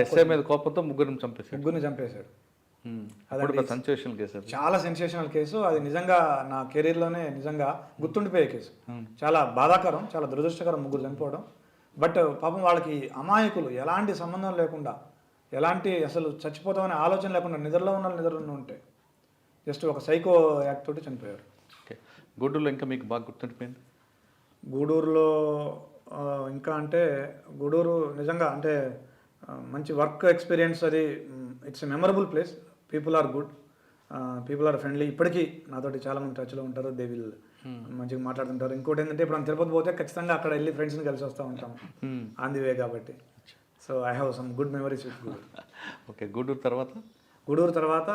SI మీద కోపంతో ముగ్గురిని చంపేశాడు. ముగ్గురిని చంపేశాడు. అప్పుడు సంచేషన్ కేసు చాలా సెన్సేషనల్ కేసు అది నిజంగా నా కెరీర్లోనే నిజంగా గుర్తుండిపోయే కేసు చాలా బాధాకరం చాలా దురదృష్టకరం ముగ్గురు చనిపోవడం. బట్ పాపం వాళ్ళకి అమాయకులు ఎలాంటి సంబంధం లేకుండా ఎలాంటి అసలు చచ్చిపోతామనే ఆలోచన లేకుండా నిద్రలో ఉన్న నిద్రలో ఉంటే జస్ట్ ఒక సైకో యాక్ట్ తోటి చనిపోయారు. ఓకే. గూడూరులో ఇంకా మీకు బాగా గుర్తుండిపోయింది? గూడూరులో ఇంకా అంటే గూడూరు నిజంగా అంటే మంచి వర్క్ ఎక్స్పీరియన్స్ అది it's a memorable place. People are good. People are friendly. ఇప్పటికీ నాతోటి చాలా మంది టచ్లో ఉంటారు. దే విల్ మంచిగా మాట్లాడుతుంటారు. ఇంకోటి ఏంటంటే ఇప్పుడు మనం తిరుపతి పోతే ఖచ్చితంగా అక్కడ వెళ్ళి ఫ్రెండ్స్ని కలిసి వస్తూ ఉంటాం. ఆన్ ది వే కాబట్టి. So I have some good memories with Gudur. Okay Gudur తర్వాత? గూడూరు తర్వాత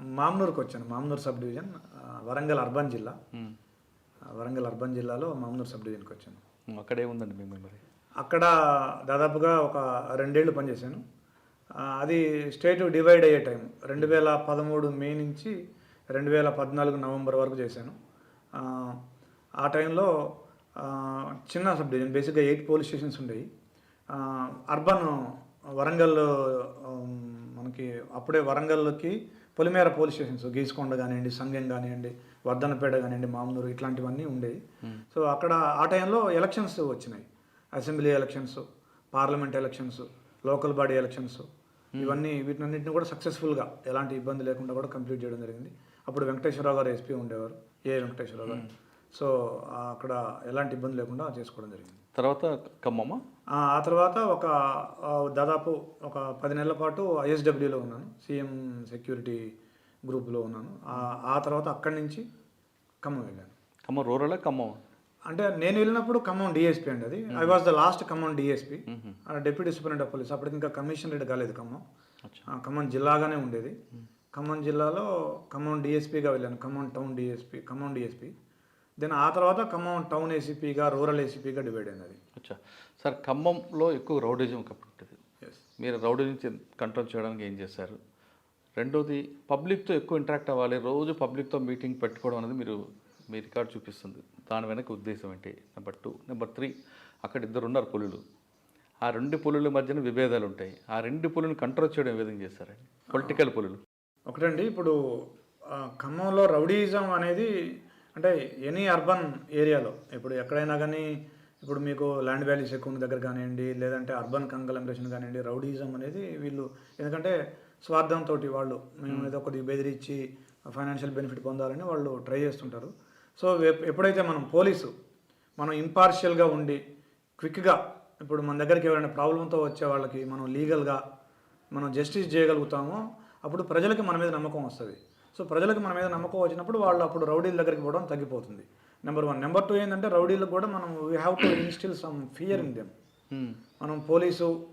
మామ్నూరుకి వచ్చాను. Mamnoor sub division Warangal urban జిల్లా. ఆ, వరంగల్ అర్బన్ జిల్లాలో మామ్నూరు సబ్ డివిజన్కి వచ్చాను. అక్కడే ఉందండి మిమ్మల్ని మరి అక్కడ దాదాపుగా ఒక రెండేళ్ళు పనిచేశాను. అది స్టేట్ డివైడ్ అయ్యే టైం. రెండు వేల పదమూడు మే నుంచి రెండు వేల పద్నాలుగు నవంబర్ వరకు చేశాను. ఆ, టైంలో చిన్న సబ్ డివిజన్ బేసిక్గా ఎయిట్ పోలీస్ స్టేషన్స్ ఉండేవి. అర్బన్ వరంగల్ మనకి అప్పుడే వరంగల్కి పొలిమేర పోలీస్ స్టేషన్స్ గీసుకొండ కానివ్వండి సంగం కానివ్వండి వర్ధనపేట కానివ్వండి మామూలు ఇట్లాంటివన్నీ ఉండేవి సో అక్కడ ఆ టైంలో ఎలక్షన్స్ వచ్చినాయి. Assembly elections parliament elections local body elections. ఇవన్నీ వీటినన్నింటిని కూడా సక్సెస్ఫుల్గా ఎలాంటి ఇబ్బంది లేకుండా కూడా కంప్లీట్ చేయడం జరిగింది. అప్పుడు వెంకటేశ్వరరావు గారు ఎస్పీ ఉండేవారు ఏ వెంకటేశ్వరరావు గారు. సో అక్కడ ఎలాంటి ఇబ్బంది లేకుండా చేసుకోవడం జరిగింది. తర్వాత ఖమ్మమ్మ? ఆ తర్వాత ఒక దాదాపు ఒక పది నెలల పాటు ఐఎస్డబ్ల్యూలో ఉన్నాను. సీఎం సెక్యూరిటీ గ్రూప్లో ఉన్నాను. ఆ- తర్వాత అక్కడి నుంచి ఖమ్మం వెళ్ళాను. ఖమ్మం రూరల్ ఖమ్మం? అంటే నేను వెళ్ళినప్పుడు ఖమ్మం డిఎస్పీ అండి అది. I was the last Khammam DSP. Deputy superintendent of police. అప్పటికి ఇంకా కమిషనరేట్ కాలేదు ఖమ్మం. ఖమ్మం జిల్లాగానే ఉండేది. ఖమ్మం జిల్లాలో ఖమ్మం డిఎస్పీగా వెళ్ళాను. Khammam town DSP Khammam DSP. Then ఆ తర్వాత ఖమ్మం టౌన్ ఏసీపీగా రూరల్ ఏసీపీగా డివైడ్ అయింది అది. అచ్చా. సార్ ఖమ్మంలో ఎక్కువ రౌడిజం ఉంటుంది మీరు రౌడీని కంట్రోల్ చేయడానికి ఏం చేశారు? రెండోది పబ్లిక్తో ఎక్కువ ఇంటరాక్ట్ అవ్వాలి రోజు పబ్లిక్తో మీటింగ్ పెట్టుకోవడం అనేది మీరు మీ రికార్డ్ చూపిస్తుంది. దాని వెనక ఉద్దేశం ఏంటి? Number two. నెంబర్ త్రీ అక్కడ ఇద్దరు ఉన్నారు పులులు. ఆ రెండు పులుల మధ్యన విభేదాలు ఉంటాయి. ఆ రెండు పులులను కంట్రోల్ చేయడం ఏ విధంగా చేశారండి? పొలిటికల్ పులులు. ఒకటండి ఇప్పుడు ఖమ్మంలో రౌడీయిజం అనేది అంటే ఎనీ అర్బన్ ఏరియాలో ఇప్పుడు ఎక్కడైనా కానీ ఇప్పుడు మీకు ల్యాండ్ వాల్యూస్ ఎక్కువ ఉన్న దగ్గర కానివ్వండి లేదంటే అర్బన్ కంగలంబరేషన్ కానివ్వండి రౌడీయిజం అనేది వీళ్ళు ఎందుకంటే స్వార్థంతో వాళ్ళు మేము ఏదో కొద్దిగా బెదిరించి ఫైనాన్షియల్ బెనిఫిట్ పొందాలని వాళ్ళు ట్రై చేస్తుంటారు. సో ఎప్- ఎప్పుడైతే మనం పోలీసు మనం ఇంపార్షియల్గా ఉండి క్విక్గా ఇప్పుడు మన దగ్గరికి ఎవరైనా ప్రాబ్లంతో వచ్చే వాళ్ళకి మనం లీగల్గా మనం జస్టిస్ చేయగలుగుతామో అప్పుడు ప్రజలకి మన మీద నమ్మకం వస్తుంది. సో ప్రజలకు మన మీద నమ్మకం వచ్చినప్పుడు వాళ్ళు అప్పుడు రౌడీల దగ్గరికి పోవడం తగ్గిపోతుంది. నెంబర్ వన్ నెంబర్ టూ ఏంటంటే రౌడీలకు కూడా మనం we have to instil some fear in them. మనం పోలీసు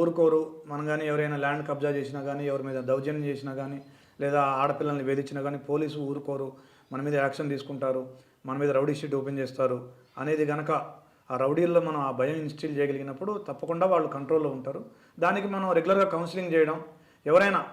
ఊరుకోరు. మనం కానీ ఎవరైనా ల్యాండ్ కబ్జా చేసినా కానీ ఎవరి మీద దౌర్జన్యం చేసినా కానీ లేదా ఆడపిల్లల్ని వేధించినా కానీ పోలీసు ఊరుకోరు. మన మీద యాక్షన్ తీసుకుంటారు. మన మీద రౌడీ షీట్ ఓపెన్ చేస్తారు. అనేది గనక ఆ రౌడీల్లో మనం ఆ భయం ఇన్స్టిల్ చేయగలిగినప్పుడు తప్పకుండా వాళ్ళు కంట్రోల్లో ఉంటారు. దానికి మనం రెగ్యులర్గా కౌన్సిలింగ్ చేయడం. ఎవరైనా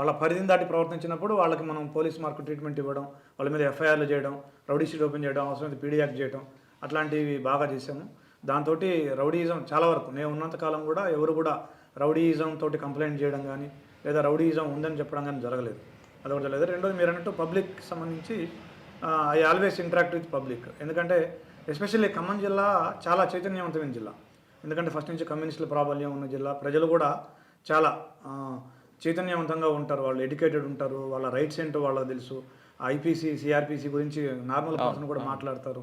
వాళ్ళ పరిధిని దాటి ప్రవర్తించినప్పుడు వాళ్ళకి మనం పోలీస్ మార్కు ట్రీట్మెంట్ ఇవ్వడం వాళ్ళ మీద ఎఫ్ఐఆర్లు చేయడం రౌడీ షీట్ ఓపెన్ చేయడం అవసరమైతే పీడీ చేయడం అట్లాంటివి బాగా చేసాము దాంతో రౌడీయిజం చాలా వరకు నేను ఉన్నంతకాలం కూడా ఎవరు కూడా రౌడీయిజం తోటి కంప్లైంట్ చేయడం కానీ లేదా రౌడీయిజం ఉందని చెప్పడం కానీ జరగలేదు. అదొకటి జరగలేదు. రెండోది మీరు అన్నట్టు పబ్లిక్ సంబంధించి I always interact with public. ఎందుకంటే ఎస్పెషల్లీ ఖమ్మం జిల్లా చాలా చైతన్యవంతమైన జిల్లా. ఎందుకంటే ఫస్ట్ నుంచి కమ్యూనిస్టుల ప్రాబల్యం ఉన్న జిల్లా. ప్రజలు కూడా చాలా చైతన్యవంతంగా ఉంటారు వాళ్ళు ఎడ్యుకేటెడ్ ఉంటారు వాళ్ళ రైట్స్ ఏంటో వాళ్ళకి తెలుసు. ఐపీసీ సిఆర్పిసి గురించి నార్మల్ పర్సన్ కూడా మాట్లాడతారు.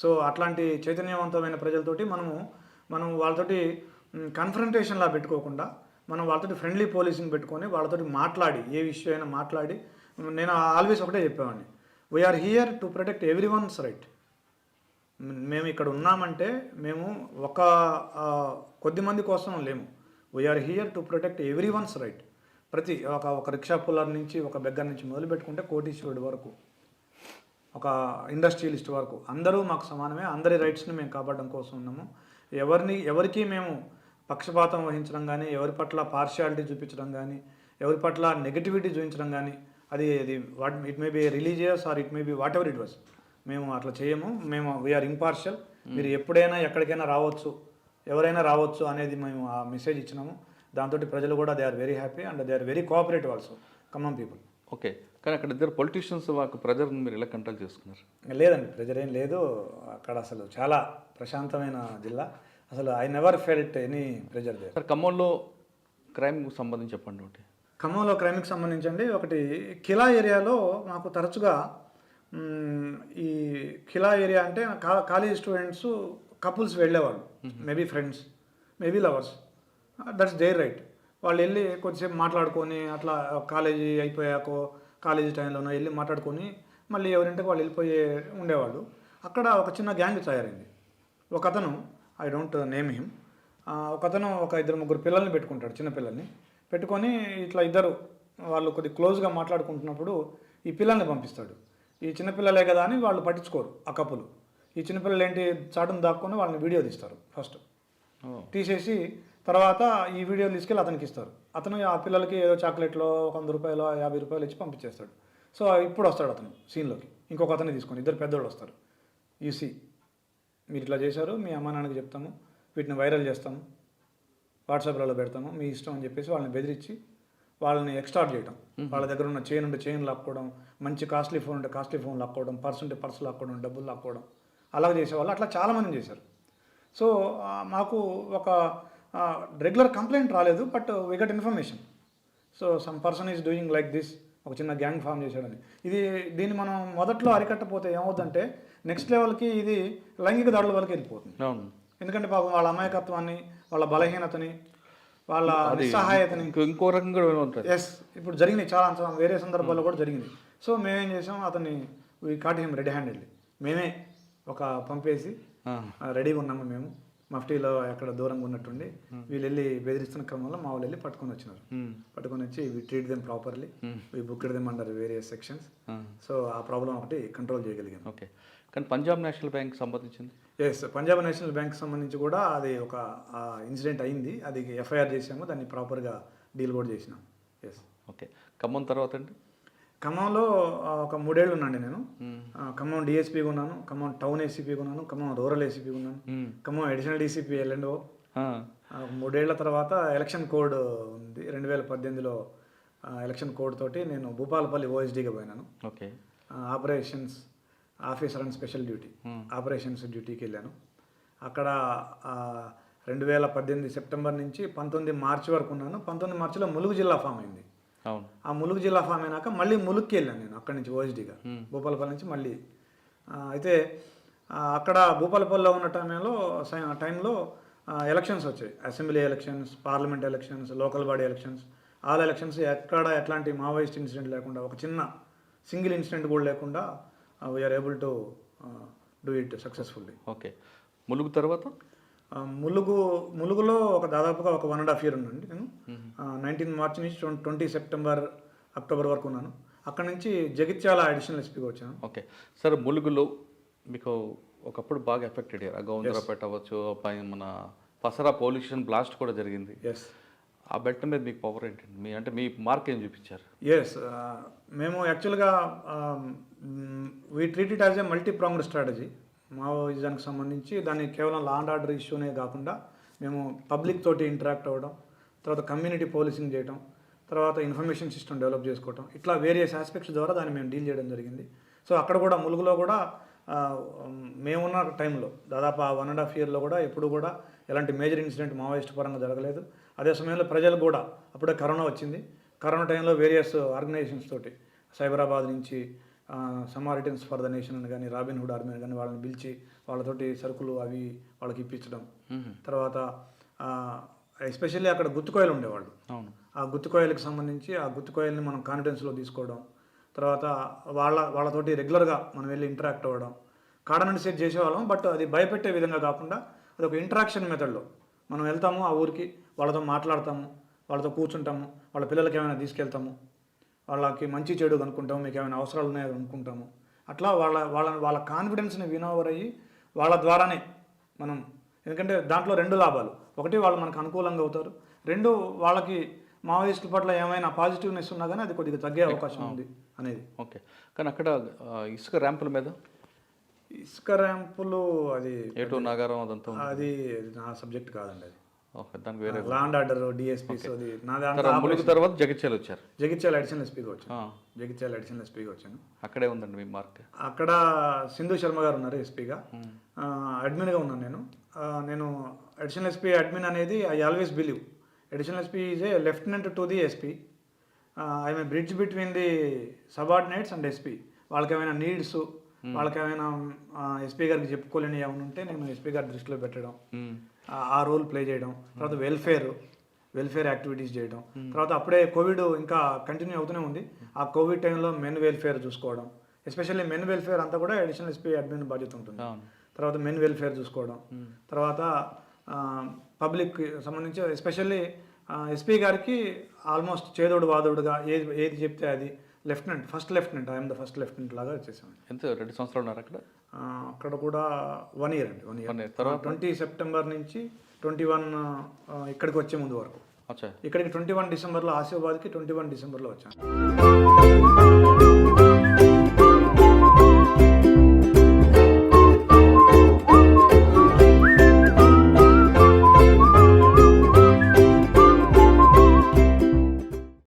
సో అట్లాంటి చైతన్యవంతమైన ప్రజలతోటి మనము మనం వాళ్ళతోటి కన్ఫరంటేషన్లా పెట్టుకోకుండా మనం వాళ్ళతోటి ఫ్రెండ్లీ పోలీసింగ్ పెట్టుకొని వాళ్ళతోటి మాట్లాడి ఏ విషయం అయినా మాట్లాడి నేను ఆల్వేస్ ఒకటే చెప్పేవాడిని. We're here to protect everyone's right మేము ఇక్కడ ఉన్నామంటే మేము ఒక కొద్ది మంది కోసం లేము. We're here to protect everyone's right ప్రతి ఒక ఒక రిక్షా పుల్లర్ నుంచి ఒక బెగ్గర్ నుంచి మొదలు పెట్టుకుంటే కోటీశ్వరుడు వరకు ఒక ఇండస్ట్రియలిస్ట్ వరకు అందరూ మాకు సమానమే అందరి రైట్స్ని మేము కాపాడడం కోసం ఉన్నాము. ఎవరిని ఎవరికి మేము పక్షపాతం వహించడం కానీ ఎవరి పట్ల పార్షియాలిటీ చూపించడం కానీ ఎవరి పట్ల నెగటివిటీ చూపించడం కానీ అది అది what it may be religious or it may be whatever it was మేము అట్లా చేయము. మేము వీఆర్ ఇంపార్షియల్ మీరు ఎప్పుడైనా ఎక్కడికైనా రావచ్చు. ఎవరైనా రావచ్చు అనేది మేము ఆ మెసేజ్ ఇచ్చినాము. దాంతో ప్రజలు కూడా they are very happy and they are very cooperative also Khammam people okay కానీ అక్కడ ఇద్దరు పొలిటీషియన్స్ వాళ్ళకి ప్రెజర్ని మీరు ఎలా కంట్రోల్ చేసుకున్నారు? లేదండి ప్రెజర్ ఏం లేదు. అక్కడ అసలు చాలా ప్రశాంతమైన జిల్లా. అసలు I never felt any pressure sir ఖమ్మంలో క్రైమ్కి సంబంధించి చెప్పండి ఒకటి. ఖమ్మంలో క్రైమ్కి సంబంధించండి ఒకటి కిలా ఏరియాలో మాకు తరచుగా ఈ కిలా ఏరియా అంటే కాలేజ్ స్టూడెంట్స్ కపుల్స్ వెళ్ళేవాళ్ళు. Maybe friends maybe lovers that's there right వాళ్ళు వెళ్ళి కొద్దిసేపు మాట్లాడుకొని అట్లా కాలేజీ అయిపోయాకో కాలేజీ టైంలోనో వెళ్ళి మాట్లాడుకొని మళ్ళీ ఎవరింటికి వాళ్ళు వెళ్ళిపోయే ఉండేవాళ్ళు. అక్కడ ఒక చిన్న గ్యాంగ్ తయారైంది. ఒక అతను ఐ డోంట్ నేమ్ హిమ్ ఒక అతను ఒక ఇద్దరు ముగ్గురు పిల్లల్ని పెట్టుకుంటాడు చిన్న పిల్లల్ని. పెట్టుకొని ఇట్లా ఇద్దరు వాళ్ళు కొద్ది క్లోజ్గా మాట్లాడుకుంటున్నప్పుడు ఈ పిల్లల్ని పంపిస్తాడు. ఈ చిన్నపిల్లలే కదా అని వాళ్ళు పట్టించుకోరు ఆ కప్పులు. ఈ చిన్నపిల్లలు ఏంటి చాటును దాక్కొని వాళ్ళని వీడియో తీస్తారు ఫస్ట్. తీసేసి తర్వాత ఈ వీడియో తీసుకెళ్ళి అతనికి ఇస్తారు. అతను ఆ పిల్లలకి ఏదో చాక్లెట్లో ఒక వంద రూపాయలు యాభై రూపాయలు ఇచ్చి పంపించేస్తాడు. సో ఇప్పుడు వస్తాడు అతను సీన్లోకి. ఇంకొక అతన్ని తీసుకొని ఇద్దరు పెద్దోళ్ళు వస్తారు. యూసీ మీరు ఇట్లా చేశారు మీ అమ్మా నాన్నకి చెప్తాము వీటిని వైరల్ చేస్తాము వాట్సాప్లలో పెడతాము మీ ఇష్టం అని చెప్పేసి వాళ్ళని బెదిరించి వాళ్ళని ఎక్స్టార్ట్ చేయడం వాళ్ళ దగ్గర ఉన్న చైన్ ఉంటే చైన్ లాక్కోవడం మంచి కాస్ట్లీ ఫోన్ ఉంటే కాస్ట్లీ ఫోన్ లాక్కోవడం పర్స్ ఉంటే పర్స్ లాక్కోవడం డబ్బులు లాక్కోవడం అలాగ చేసేవాళ్ళు. అట్లా చాలామంది చేశారు. సో మాకు ఒక రెగ్యులర్ కంప్లైంట్ రాలేదు but we got information so some person is doing like this ఒక చిన్న గ్యాంగ్ ఫామ్ చేశాడని. ఇది దీన్ని మనం మొదట్లో అరికట్టపోతే ఏమవుతుందంటే నెక్స్ట్ లెవెల్కి ఇది లైంగిక దాడుల వరకు వెళ్ళిపోతుంది. అవును. ఎందుకంటే పాపం వాళ్ళ అమాయకత్వాన్ని వాళ్ళ బలహీనతని వాళ్ళ నిస్సహాయతని. ఇంకో రకంగా ఎస్ ఇప్పుడు జరిగినాయి చాలా వేరే సందర్భాల్లో కూడా జరిగింది సో మేమేం చేసాం అతన్ని we caught him red handedly మేమే ఒక పంపేసి రెడీగా ఉన్నాము మేము. మఫ్టీలో ఎక్కడ దూరంగా ఉన్నట్టుండి వీళ్ళు వెళ్ళి బెదిరిస్తున్న క్రమంలో మా వాళ్ళు వెళ్ళి పట్టుకొని వచ్చినారు. పట్టుకొని వచ్చి we treat them properly we booked them under various sections so ఆ ప్రాబ్లం ఒకటి కంట్రోల్ చేయగలిగాం ఓకే. కానీ పంజాబ్ నేషనల్ బ్యాంక్ సంబంధించింది? ఎస్ పంజాబ్ నేషనల్ బ్యాంక్ సంబంధించి కూడా అది ఒక ఇన్సిడెంట్ అయింది. అది ఎఫ్ఐఆర్ చేసాము దాన్ని ప్రాపర్గా డీల్ కూడా చేసినాం. Yes okay. ఖమ్మం తర్వాత అండి? ఖమ్మంలో ఒక మూడేళ్ళు ఉన్నాండి నేను ఖమ్మం డిఎస్పీగా ఉన్నాను ఖమ్మం టౌన్ ఏసీపీగా ఉన్నాను ఖమ్మం రూరల్ ఏసీపీగా ఉన్నాను ఖమ్మం అడిషనల్ డీసీపీ ఎల్ఎండ్ఓ మూడేళ్ళ తర్వాత ఎలక్షన్ కోడ్ ఉంది. రెండు వేల పద్దెనిమిదిలో ఎలక్షన్ కోడ్ తోటి నేను భూపాలపల్లి ఓఎస్డీగా పోయినాను. Okay. Operations officer and special duty. Operations డ్యూటీకి వెళ్ళాను. అక్కడ రెండు వేల పద్దెనిమిది సెప్టెంబర్ నుంచి పంతొమ్మిది మార్చి వరకు ఉన్నాను. పంతొమ్మిది మార్చిలో ములుగు జిల్లా ఫామ్ అయింది. ఆ ములుగు జిల్లా ఫామ్ అయినాక మళ్ళీ ములుగుకి వెళ్ళాను నేను అక్కడి నుంచి ఓఎస్డీగా భూపాలపల్లి నుంచి మళ్ళీ. అయితే అక్కడ భూపాలపల్లిలో ఉన్న టైంలో సై- టైంలో ఎలక్షన్స్ వచ్చాయి. Assembly elections parliament elections local body elections. All elections ఎక్కడ ఎట్లాంటి మావోయిస్ట్ ఇన్సిడెంట్ లేకుండా ఒక చిన్న సింగిల్ ఇన్సిడెంట్ కూడా లేకుండా we're able to do it successfully okay. Mulugu తర్వాత? ములుగు ములుగులో ఒక దాదాపుగా ఒక వన్ అండ్ హాఫ్ ఇయర్ ఉన్నానండి నేను. నైన్టీన్ మార్చ్ నుంచి ట్వంటీ సెప్టెంబర్ అక్టోబర్ వరకు ఉన్నాను. అక్కడ నుంచి జగిత్యాల అడిషనల్ ఎస్పీగా వచ్చాను. ఓకే. సార్ ములుగులో మీకు ఒకప్పుడు బాగా ఎఫెక్టెడ్ అయ్యారు? గౌందరపేట అవ్వచ్చు పై మన పసరా పోలీస్ స్టేషన్ బ్లాస్ట్ కూడా జరిగింది. ఎస్ ఆ బెట్ట మీద మీకు పవర్ ఏంటండి? మీ అంటే మీ మార్క్ ఏం చూపించారు? ఎస్ మేము యాక్చువల్గా we treat it as a multi pronged strategy మావోయిజానికి సంబంధించి దాన్ని కేవలం లా అండ్ ఆర్డర్ ఇష్యూనే కాకుండా మేము పబ్లిక్ తోటి ఇంటరాక్ట్ అవ్వడం తర్వాత కమ్యూనిటీ పోలీసింగ్ చేయడం తర్వాత ఇన్ఫర్మేషన్ సిస్టమ్ డెవలప్ చేసుకోవడం ఇట్లా వేరియస్ ఆస్పెక్ట్స్ ద్వారా దాన్ని మేము డీల్ చేయడం జరిగింది. సో అక్కడ కూడా ములుగులో కూడా మేమున్న టైంలో దాదాపు ఆ వన్ అండ్ హాఫ్ ఇయర్లో కూడా ఎప్పుడు కూడా ఎలాంటి మేజర్ ఇన్సిడెంట్ మావోయిస్ట్ పరంగా జరగలేదు. అదే సమయంలో ప్రజలు కూడా అప్పుడే కరోనా వచ్చింది. కరోనా టైంలో వేరియస్ ఆర్గనైజేషన్స్ తోటి సైబరాబాద్ నుంచి సమారిటన్స్ ఫర్ ద నేషన్ అని కానీ రాబిన్ హుడ్ ఆర్మీ కానీ వాళ్ళని పిలిచి వాళ్ళతోటి సరుకులు అవి వాళ్ళకి ఇప్పించడం. తర్వాత ఎస్పెషల్లీ అక్కడ గుత్తుకోయలు ఉండేవాళ్ళు. అవును. ఆ గుత్తుకోయలకు సంబంధించి ఆ గుత్తుకోయల్ని మనం కాన్ఫిడెన్స్లో తీసుకోవడం. తర్వాత వాళ్ళ వాళ్ళతోటి రెగ్యులర్గా మనం వెళ్ళి ఇంటరాక్ట్ అవ్వడం. కాడనని సెట్ చేసేవాళ్ళం బట్ అది భయపెట్టే విధంగా కాకుండా అది ఒక ఇంటరాక్షన్ మెథడ్లో మనం వెళ్తాము ఆ ఊరికి వాళ్ళతో మాట్లాడతాము వాళ్ళతో కూర్చుంటాము వాళ్ళ పిల్లలకి ఏమైనా తీసుకెళ్తాము. వాళ్ళకి మంచి చెడు కనుక్కుంటాము మీకు ఏమైనా అవసరాలు ఉన్నాయో అనుకుంటాము అట్లా వాళ్ళ వాళ్ళ వాళ్ళ కాన్ఫిడెన్స్ని వినోవర్ అయ్యి వాళ్ళ ద్వారానే మనం ఎందుకంటే దాంట్లో రెండు లాభాలు. ఒకటి వాళ్ళు మనకు అనుకూలంగా అవుతారు. రెండు వాళ్ళకి మావోయిస్టుల పట్ల ఏమైనా పాజిటివ్నెస్ ఉన్నా కానీ అది కొద్దిగా తగ్గే అవకాశం ఉంది అనేది. ఓకే. కానీ అక్కడ ఇసుక ర్యాంపుల మీద? ఇసుక ర్యాంపులు అది ఏటూ నాగారం అదంతా. అది నా సబ్జెక్ట్ కాదండి అది. దానికి వేరే లాండ్ ఆర్డర్ డిఎస్పీస్ అది నా దాంట్లో తర్వాత జగిత్యాల వచ్చారు. జగిత్యాల అడిషనల్ ఎస్పీగా వచ్చాను. జగిత్యాల అడిషనల్ ఎస్పీగా వచ్చాను. అక్కడే ఉందండి మీ మార్క్. అక్కడ సింధు శర్మ గారు ఉన్నారు ఎస్పీగా అడ్మిన్గా ఉన్నాను నేను. నేను అడిషనల్ ఎస్పీ అడ్మిన్ అనేది I always believe additional SP is a lieutenant to the SP I may bridge between the subordinates and SP వాళ్ళకి ఏమైనా నీడ్స్ వాళ్ళకి ఏమైనా ఎస్పీ గారికి చెప్పుకోలేని ఏమైనా ఉంటే నేను ఎస్పీ గారి దృష్టిలో పెట్టడం. ఆ- రోల్ ప్లే చేయడం తర్వాత వెల్ఫేర్ వెల్ఫేర్ యాక్టివిటీస్ చేయడం. తర్వాత అప్పుడే కోవిడ్ ఇంకా కంటిన్యూ అవుతూనే ఉంది. ఆ కోవిడ్ టైంలో మెన్ వెల్ఫేర్ చూసుకోవడం. ఎస్పెషల్లీ మెన్ వెల్ఫేర్ అంతా కూడా అడిషనల్ ఎస్పీ అడ్మిన్ బాధ్యత ఉంటుంది. తర్వాత మెన్ వెల్ఫేర్ చూసుకోవడం. తర్వాత పబ్లిక్ సంబంధించి ఎస్పెషల్లీ ఎస్పీ గారికి ఆల్మోస్ట్ చేదోడు వాదోడుగా ఏది ఏది చెప్తే అది. Lieutenant first lieutenant I'm the first lieutenant లాగా వచ్చేసాను ఎంత? రెండు సంవత్సరాలు ఉన్నారు అక్కడ? అక్కడ కూడా వన్ ఇయర్ అండి వన్ ఇయర్. తర్వాత? ట్వంటీ సెప్టెంబర్ నుంచి ట్వంటీ వన్ ఇక్కడికి వచ్చే ముందు వరకు ఇక్కడికి ట్వంటీ వన్ డిసెంబర్లో ఆసిఫాబాద్కి ట్వంటీ వన్ డిసెంబర్లో వచ్చాను